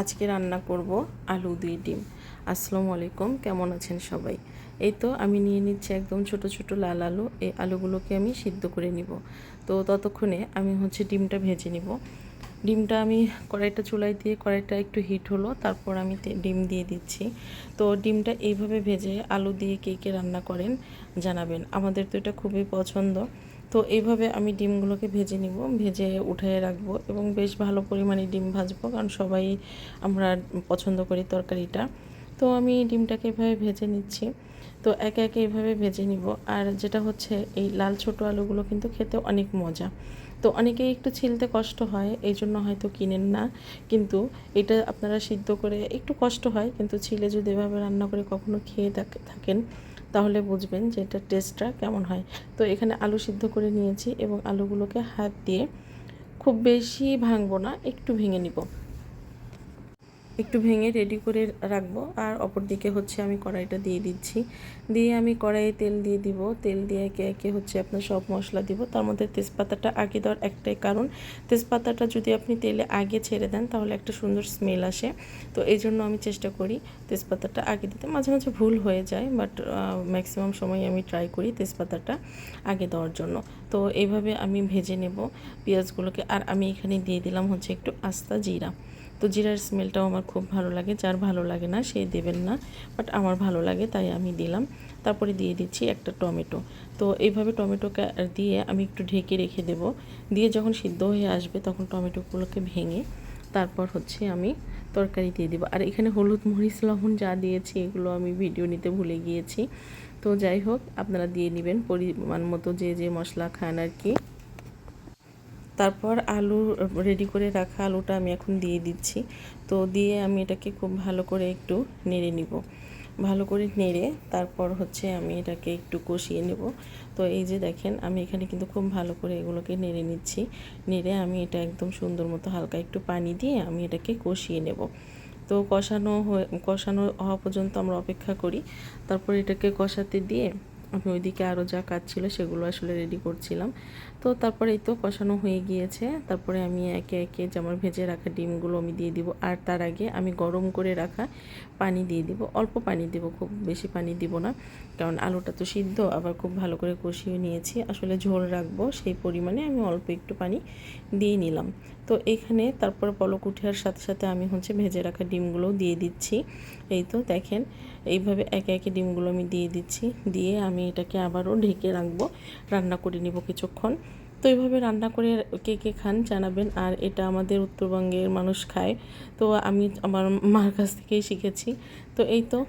আজকে রান্না করব আলু দিয়ে ডিম। আসসালামু আলাইকুম, কেমন আছেন সবাই? এই তো আমি নিয়ে নিচ্ছি একদম ছোট ছোট লাল আলু। এই আলুগুলোকে আমি সিদ্ধ করে নিব। তো ততক্ষণে আমি হচ্ছে ডিমটা ভেজে নিব। ডিমটা আমি কড়াইটা চুলাই দিয়ে কড়াইটা একটু হিট হলো, তারপর আমি ডিম দিয়ে দিচ্ছি। তো ডিমটা এইভাবে ভেজে আলু দিয়ে কে কে রান্না করেন জানাবেন। আমাদের তো এটা খুবই পছন্দ। তো এইভাবে আমি ডিমগুলোকে ভেজে নিব, ভেজে উঠে রাখব এবং বেশ ভালো পরিমাণে ডিম ভাজবো, কারণ সবাই আমরা পছন্দ করি তরকারিটা। তো আমি ডিমটাকে এভাবে ভেজে নিচ্ছি। তো একে একে এভাবে ভেজে নিব। আর যেটা হচ্ছে, এই লাল ছোট আলুগুলো কিন্তু খেতে অনেক মজা। তো অনেকেই একটু ছিলতে কষ্ট হয় এই জন্য হয়তো কিনেন না। কিন্তু এটা আপনারা সিদ্ধ করে একটু কষ্ট হয়, কিন্তু ছিলে যদি এভাবে রান্না করে কখনো খেয়ে থাকেন, তাহলে বুঝবেন যে এটার টেস্টটা কেমন হয়। তো এখানে আলু সিদ্ধ করে নিয়েছি এবং আলুগুলোকে হাত দিয়ে খুব বেশি ভাঙবো না, একটু ভেঙে নিব। একটু ভেঙে রেডি করে রাখব। আর অপর দিকে হচ্ছে আমি কড়াইটা দিয়ে দিচ্ছি। দিয়ে আমি কড়াইয়ে তেল দিয়ে দিব। তেল দিয়ে একে একে হচ্ছে আপনার সব মশলা দিব। তার মধ্যে তেজপাতাটা আগে দেওয়ার একটাই কারণ, তেজপাতাটা যদি আপনি তেলে আগে ছেড়ে দেন তাহলে একটা সুন্দর স্মেল আসে। তো এই জন্য আমি চেষ্টা করি তেজপাতাটা আগে দিতে। মাঝে মাঝে ভুল হয়ে যায় বাট ম্যাক্সিমাম সময় আমি ট্রাই করি তেজপাতাটা আগে দেওয়ার জন্য। তো এইভাবে আমি ভেজে নেব পেঁয়াজগুলোকে। আর আমি এখানে দিয়ে দিলাম হচ্ছে একটু আস্তা জিরা। তো জিরার স্মেলটাও আমার খুব ভালো লাগে, যার ভালো লাগে না সে দেবেন না বাট আমার ভালো লাগে, তাই আমি দিলাম। তারপরে দিয়ে দিচ্ছি একটা টমেটো। তো এইভাবে টমেটোকে দিয়ে আমি একটু ঢেকে রেখে দেব। দিয়ে যখন সিদ্ধ হয়ে আসবে তখন টমেটোগুলোকে ভেঙে তারপর হচ্ছে আমি তরকারি দিয়ে দেবো। আর এখানে হলুদ মরিচ, লবণ যা দিয়েছি এগুলো আমি ভিডিও নিতে ভুলে গিয়েছি। তো যাই হোক, আপনারা দিয়ে নেবেন, পরিমাণ মতো যে যে মশলা খান আর কি। তারপর আলু রেডি করে রাখা আলুটা আমি এখন দিয়ে দিচ্ছি। তো দিয়ে আমি এটাকে খুব ভালো করে একটু নেড়ে নিব। ভালো করে নেড়ে তারপর হচ্ছে আমি এটাকে একটু কষিয়ে নেব। তো এই যে দেখেন, আমি এখানে কিন্তু খুব ভালো করে এগুলোকে নেড়ে নিচ্ছি। নেড়ে আমি এটা একদম সুন্দর মতো হালকা একটু পানি দিয়ে আমি এটাকে কষিয়ে নেব। তো কষানো হয়ে, কষানো হওয়া পর্যন্ত আমরা অপেক্ষা করি। তারপর এটাকে কষাতে দিয়ে আমি ওইদিকে আরও যা কাজ ছিল সেগুলো আসলে রেডি করছিলাম। তো তারপরে এই তো কষানো হয়ে গিয়েছে। তারপরে আমি একে একে যে আমার ভেজে রাখা ডিমগুলো আমি দিয়ে দিব আর তার আগে আমি গরম করে রাখা পানি দিয়ে দিব। অল্প পানি দিব, খুব বেশি পানি দিব না। কারণ আলুটা তো সিদ্ধ, আবার খুব ভালো করে কষিয়ে নিয়েছি। আসলে ঝোল রাখব, সেই পরিমাণে আমি অল্প একটু পানি দিয়ে নিলাম। তো এখানে তারপর পলক উঠার সাথে সাথে আমি হচ্ছে ভেজে রাখা ডিমগুলোও দিয়ে দিচ্ছি। এই তো দেখেন, এইভাবে একে একে ডিমগুলো আমি দিয়ে দিচ্ছি। দিয়ে আমি এটাকে আবারও ঢেকে রাখব। রান্না করে নিব কিছুক্ষণ। তো এইভাবে রান্না করে কে কে খান জানাবেন। আর এটা আমাদের উত্তরবঙ্গের মানুষ খায়। তো আমি আমার মার কাছ থেকেই শিখেছি। তো এই তো।